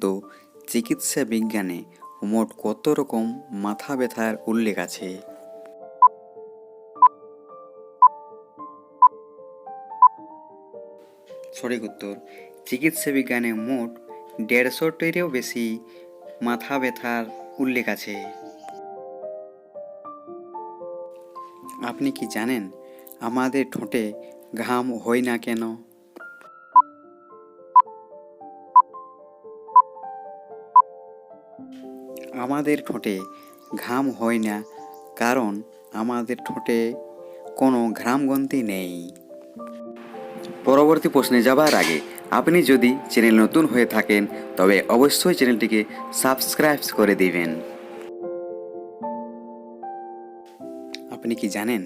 তো চিকিৎসা বিজ্ঞানে মোট কত রকম মাথা ব্যথার উল্লেখ আছে? সঠিক উত্তর, চিকিৎসা বিজ্ঞানে মোট দেড়শোটিরও বেশি মাথা ব্যথার উল্লেখ আছে। আপনি কি জানেন আমাদের ঠোঁটে ঘাম হয় না কেন? আমাদের ঠোঁটে ঘাম হয় না, কারণ আমাদের ঠোঁটে কোনো ঘ্রামগ্রন্থি নেই। পরবর্তী প্রশ্নে যাবার আগে, আপনি যদি চ্যানেল নতুন হয়ে থাকেন, তবে অবশ্যই চ্যানেলটিকে সাবস্ক্রাইব করে দিবেন। আপনি কি জানেন,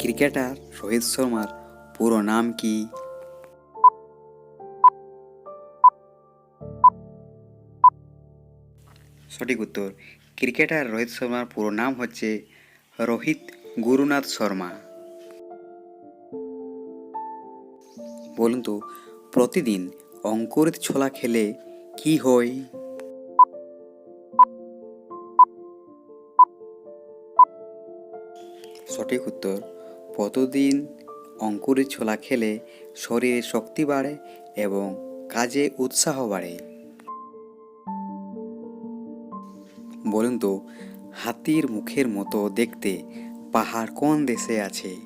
ক্রিকেটার রোহিত শর্মার পুরো নাম কি? সঠিক উত্তর। ক্রিকেটার রোহিত শর্মার পুরো নাম হচ্ছে রোহিত গুরুনাথ শর্মা। বলুন তো, প্রতিদিন অঙ্কুরিত ছোলা খেলে কি হয়? সঠিক উত্তর, প্রতিদিন অঙ্কুরিত ছোলা খেলে শরীরে শক্তি বাড়ে এবং কাজে উৎসাহ বাড়ে। বলুন তো, হাতির মুখের মতো দেখতে পাহাড় কোন দেশে আছে?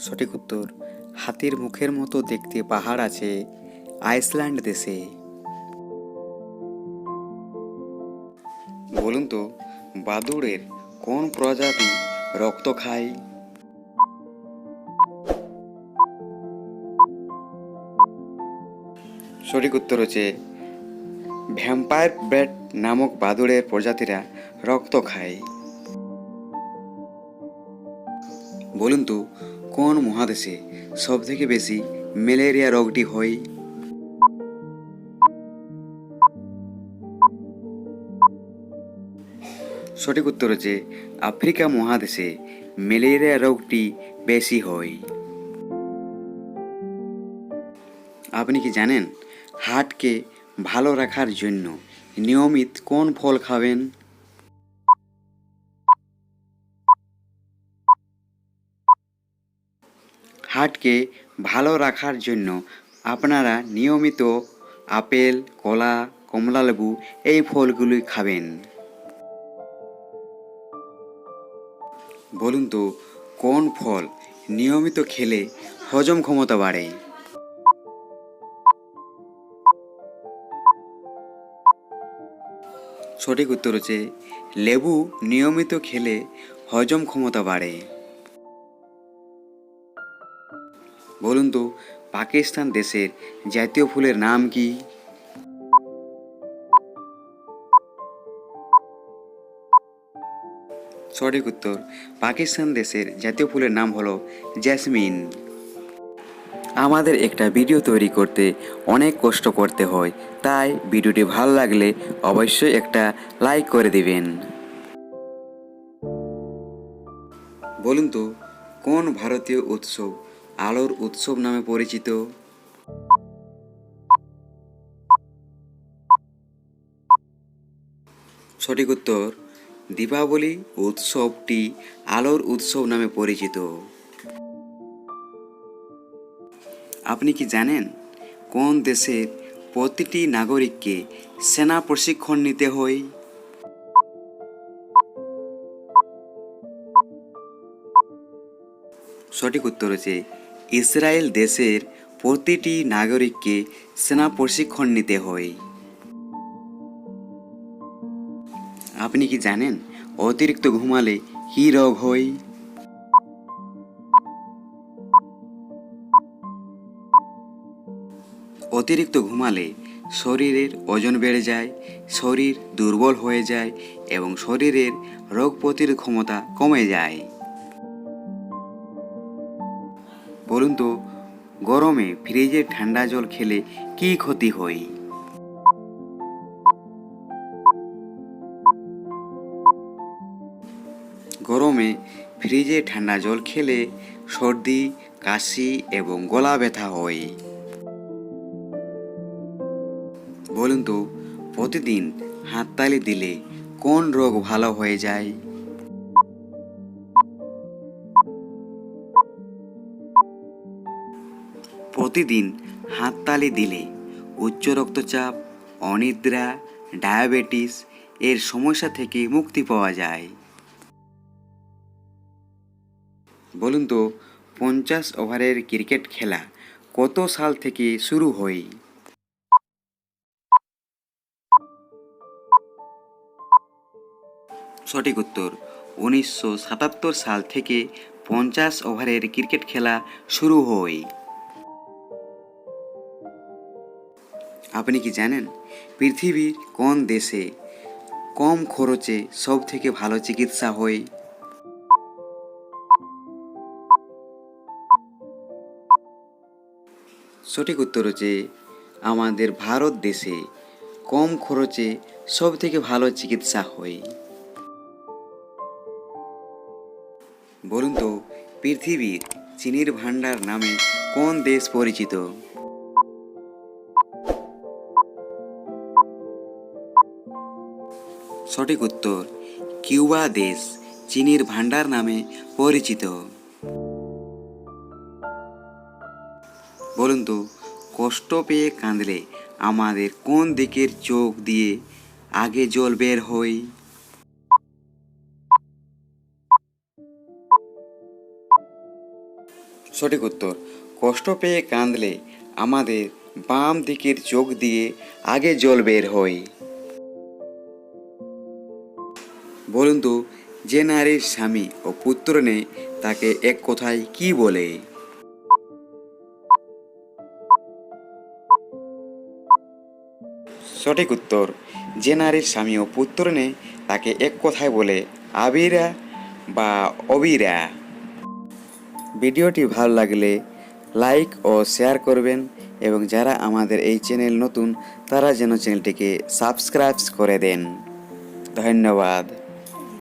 সঠিক উত্তর, হাতির মুখের মতো দেখতে পাহাড় আছে আইসল্যান্ড দেশে। বলুন তো, বাদুড়ের কোন প্রজাতি রক্ত খায়? সঠিক উত্তর হচ্ছে, ভ্যাম্পায়ার ব্যাট নামক বাদুড়ের প্রজাতিরা রক্ত খায়। বলুন তো, কোন মহাদেশে সব থেকে বেশি ম্যালেরিয়া রোগটি হয়? সঠিক উত্তর হচ্ছে, আফ্রিকা মহাদেশে ম্যালেরিয়া রোগটি বেশি হয়। আপনি কি জানেন হার্টকে ভালো রাখার জন্য নিয়মিত কোন ফল খাবেন? হার্টকে ভালো রাখার জন্য আপনারা নিয়মিত আপেল, কলা, কমলালেবু এই ফলগুলি খাবেন। বলুন তো, কোন ফল নিয়মিত খেলে হজম ক্ষমতা বাড়ে? সঠিক উত্তর হচ্ছে লেবু নিয়মিত খেলে হজম ক্ষমতা বাড়ে। বলুন তো, পাকিস্তান দেশের জাতীয় ফুলের নাম কি? সঠিক উত্তর, পাকিস্তান দেশের জাতীয় ফুলের নাম হলো জ্যাসমিন আমাদের একটা ভিডিও তৈরি করতে অনেক কষ্ট করতে হয়। তাই ভিডিওটি ভালো লাগলে অবশ্যই একটা লাইক করে দিবেন। বলুন তো, কোন ভারতীয় উৎসব আলোর উৎসব নামে পরিচিত? সঠিক উত্তর, দীপাবলি উৎসবটি আলোর উৎসব নামে পরিচিত। আপনি কি জানেন কোন দেশের প্রতিটি নাগরিককে সেনা প্রশিক্ষণ নিতে হয়? সঠিক উত্তর হচ্ছে ইসরায়েল দেশের প্রতিটি নাগরিককে সেনা প্রশিক্ষণ নিতে হয়। আপনি কি জানেন অতিরিক্ত ঘুমালে কী রোগ হয়? অতিরিক্ত ঘুমালে শরীরের ওজন বেড়ে যায়, শরীর দুর্বল হয়ে যায় এবং শরীরের রোগ প্রতিরোধ ক্ষমতা কমে যায়। বলুন তো, গরমে ফ্রিজের ঠান্ডা জল খেলে কি ক্ষতি হয়? গরমে ফ্রিজে ঠান্ডা জল খেলে সর্দি, কাশি এবং গলা ব্যথা হয়। বলুন তো, প্রতিদিন হাততালি দিলে কোন রোগ ভালো হয়ে যায়? প্রতিদিন হাততালি দিলে উচ্চ রক্তচাপ, অনিদ্রা, ডায়াবেটিস এর সমস্যা থেকে মুক্তি পাওয়া যায়। বলুন তো, পঞ্চাশ ওভারের ক্রিকেট খেলা কত সাল থেকে শুরু হয়? সঠিক উত্তর। উনিশশো সাতাত্তর সাল থেকে পঞ্চাশ ওভারের ক্রিকেট খেলা শুরু হয়। আপনি কি জানেন পৃথিবীর কোন দেশে কম খরচে সব থেকে ভালো চিকিৎসা হয়? সঠিক উত্তর হচ্ছে আমাদের ভারত দেশে কম খরচে সব থেকে ভালো চিকিৎসা হয়। বলুন তো, পৃথিবীর চিনির ভান্ডার নামে কোন দেশ পরিচিত? সঠিক উত্তর, কিউবা দেশ, চিনির ভান্ডার নামে পরিচিত। বলুন তো, কষ্ট পেয়ে কাঁদলে আমাদের কোন দিকের চোখ দিয়ে আগে জল বের হয়? সঠিক উত্তর। কষ্ট পেয়ে কাঁদলে আমাদের বাম দিকের চোখ দিয়ে আগে জল বের হয়। বলুন তো, যে নারীর স্বামী ও পুত্র নেই, তাকে এক কথায় কি বলে? সঠিক উত্তর, যে নারীর স্বামী ও পুত্র নেই, তাকে এক কথায় বলে আবিরা বা অবিরা। ভিডিওটি ভালো লাগলে লাইক ও শেয়ার করবেন এবং যারা আমাদের এই চ্যানেল নতুন, তারা যেন চ্যানেলটিকে সাবস্ক্রাইব করে দেন। ধন্যবাদ।